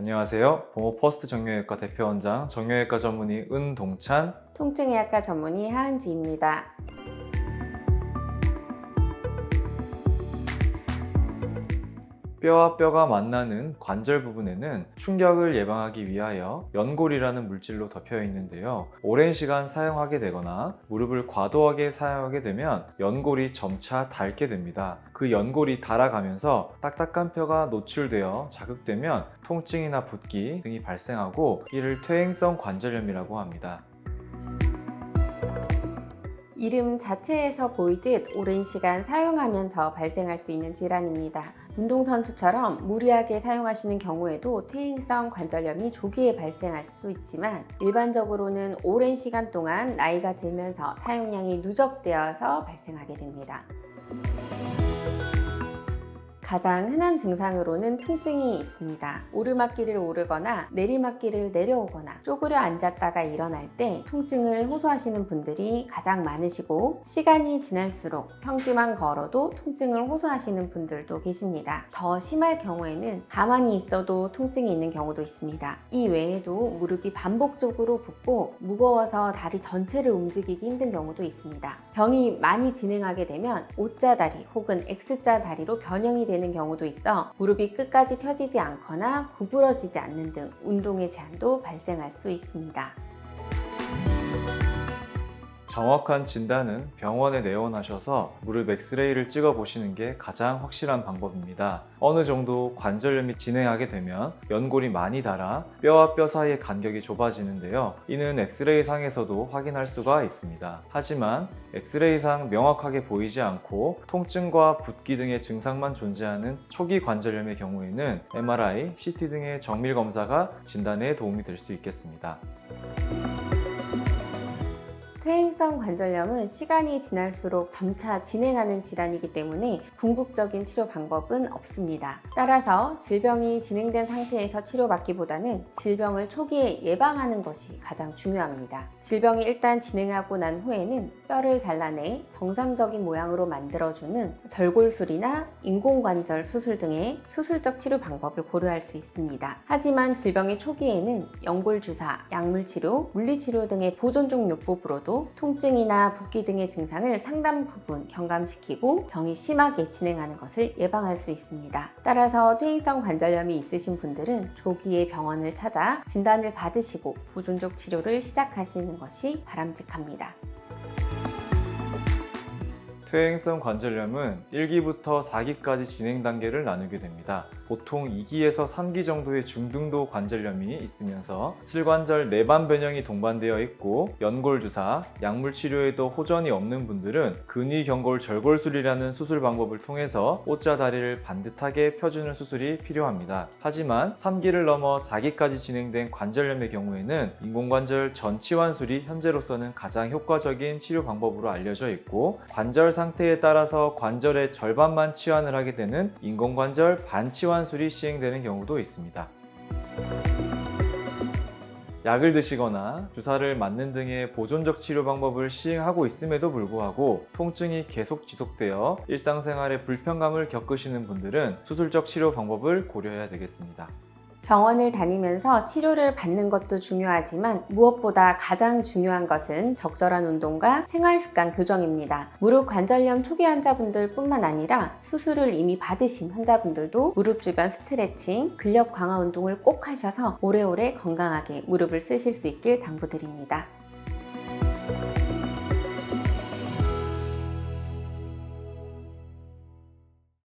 안녕하세요. 보모 퍼스트 정형외과 대표원장 정형외과 전문의 은동찬. 통증의학과 전문의 하은지입니다. 뼈와 뼈가 만나는 관절 부분에는 충격을 예방하기 위하여 연골이라는 물질로 덮여 있는데요. 오랜 시간 사용하게 되거나 무릎을 과도하게 사용하게 되면 연골이 점차 닳게 됩니다. 그 연골이 닳아가면서 딱딱한 뼈가 노출되어 자극되면 통증이나 붓기 등이 발생하고 이를 퇴행성 관절염이라고 합니다. 이름 자체에서 보이듯 오랜 시간 사용하면서 발생할 수 있는 질환입니다. 운동선수처럼 무리하게 사용하시는 경우에도 퇴행성 관절염이 조기에 발생할 수 있지만 일반적으로는 오랜 시간 동안 나이가 들면서 사용량이 누적되어서 발생하게 됩니다. 가장 흔한 증상으로는 통증이 있습니다. 오르막길을 오르거나 내리막길을 내려오거나 쪼그려 앉았다가 일어날 때 통증을 호소하시는 분들이 가장 많으시고 시간이 지날수록 평지만 걸어도 통증을 호소하시는 분들도 계십니다. 더 심할 경우에는 가만히 있어도 통증이 있는 경우도 있습니다. 이 외에도 무릎이 반복적으로 붓고 무거워서 다리 전체를 움직이기 힘든 경우도 있습니다. 병이 많이 진행하게 되면 O자 다리 혹은 X자 다리로 변형이 되는 경우도 있어 무릎이 끝까지 펴지지 않거나 구부러지지 않는 등 운동의 제한도 발생할 수 있습니다. 정확한 진단은 병원에 내원하셔서 무릎 엑스레이를 찍어 보시는 게 가장 확실한 방법입니다. 어느 정도 관절염이 진행하게 되면 연골이 많이 닳아 뼈와 뼈 사이의 간격이 좁아지는데요. 이는 엑스레이 상에서도 확인할 수가 있습니다. 하지만 엑스레이 상 명확하게 보이지 않고 통증과 붓기 등의 증상만 존재하는 초기 관절염의 경우에는 MRI, CT 등의 정밀 검사가 진단에 도움이 될 수 있겠습니다. 퇴행성 관절염은 시간이 지날수록 점차 진행하는 질환이기 때문에 궁극적인 치료 방법은 없습니다. 따라서 질병이 진행된 상태에서 치료받기보다는 질병을 초기에 예방하는 것이 가장 중요합니다. 질병이 일단 진행하고 난 후에는 뼈를 잘라내 정상적인 모양으로 만들어주는 절골술이나 인공관절 수술 등의 수술적 치료 방법을 고려할 수 있습니다. 하지만 질병의 초기에는 연골 주사, 약물 치료, 물리 치료 등의 보존종 요법으로 도 통증이나 붓기 등의 증상을 상당 부분 경감시키고 병이 심하게 진행하는 것을 예방할 수 있습니다. 따라서 퇴행성 관절염이 있으신 분들은 조기에 병원을 찾아 진단을 받으시고 보존적 치료를 시작하시는 것이 바람직합니다. 퇴행성 관절염은 1기부터 4기까지 진행 단계를 나누게 됩니다. 보통 2기에서 3기 정도의 중등도 관절염이 있으면서 슬관절 내반 변형이 동반되어 있고 연골 주사, 약물 치료에도 호전이 없는 분들은 근위 경골 절골술이라는 수술 방법을 통해서 O자 다리를 반듯하게 펴주는 수술이 필요합니다. 하지만 3기를 넘어 4기까지 진행된 관절염의 경우에는 인공관절 전치환술이 현재로서는 가장 효과적인 치료 방법으로 알려져 있고 관절 상태에 따라서 관절의 절반만 치환을 하게 되는 인공관절 반치환술이 시행되는 경우도 있습니다. 약을 드시거나 주사를 맞는 등의 보존적 치료 방법을 시행하고 있음에도 불구하고 통증이 계속 지속되어 일상생활에 불편감을 겪으시는 분들은 수술적 치료 방법을 고려해야 되겠습니다. 병원을 다니면서 치료를 받는 것도 중요하지만 무엇보다 가장 중요한 것은 적절한 운동과 생활습관 교정입니다. 무릎 관절염 초기 환자분들 뿐만 아니라 수술을 이미 받으신 환자분들도 무릎 주변 스트레칭, 근력 강화 운동을 꼭 하셔서 오래오래 건강하게 무릎을 쓰실 수 있길 당부드립니다.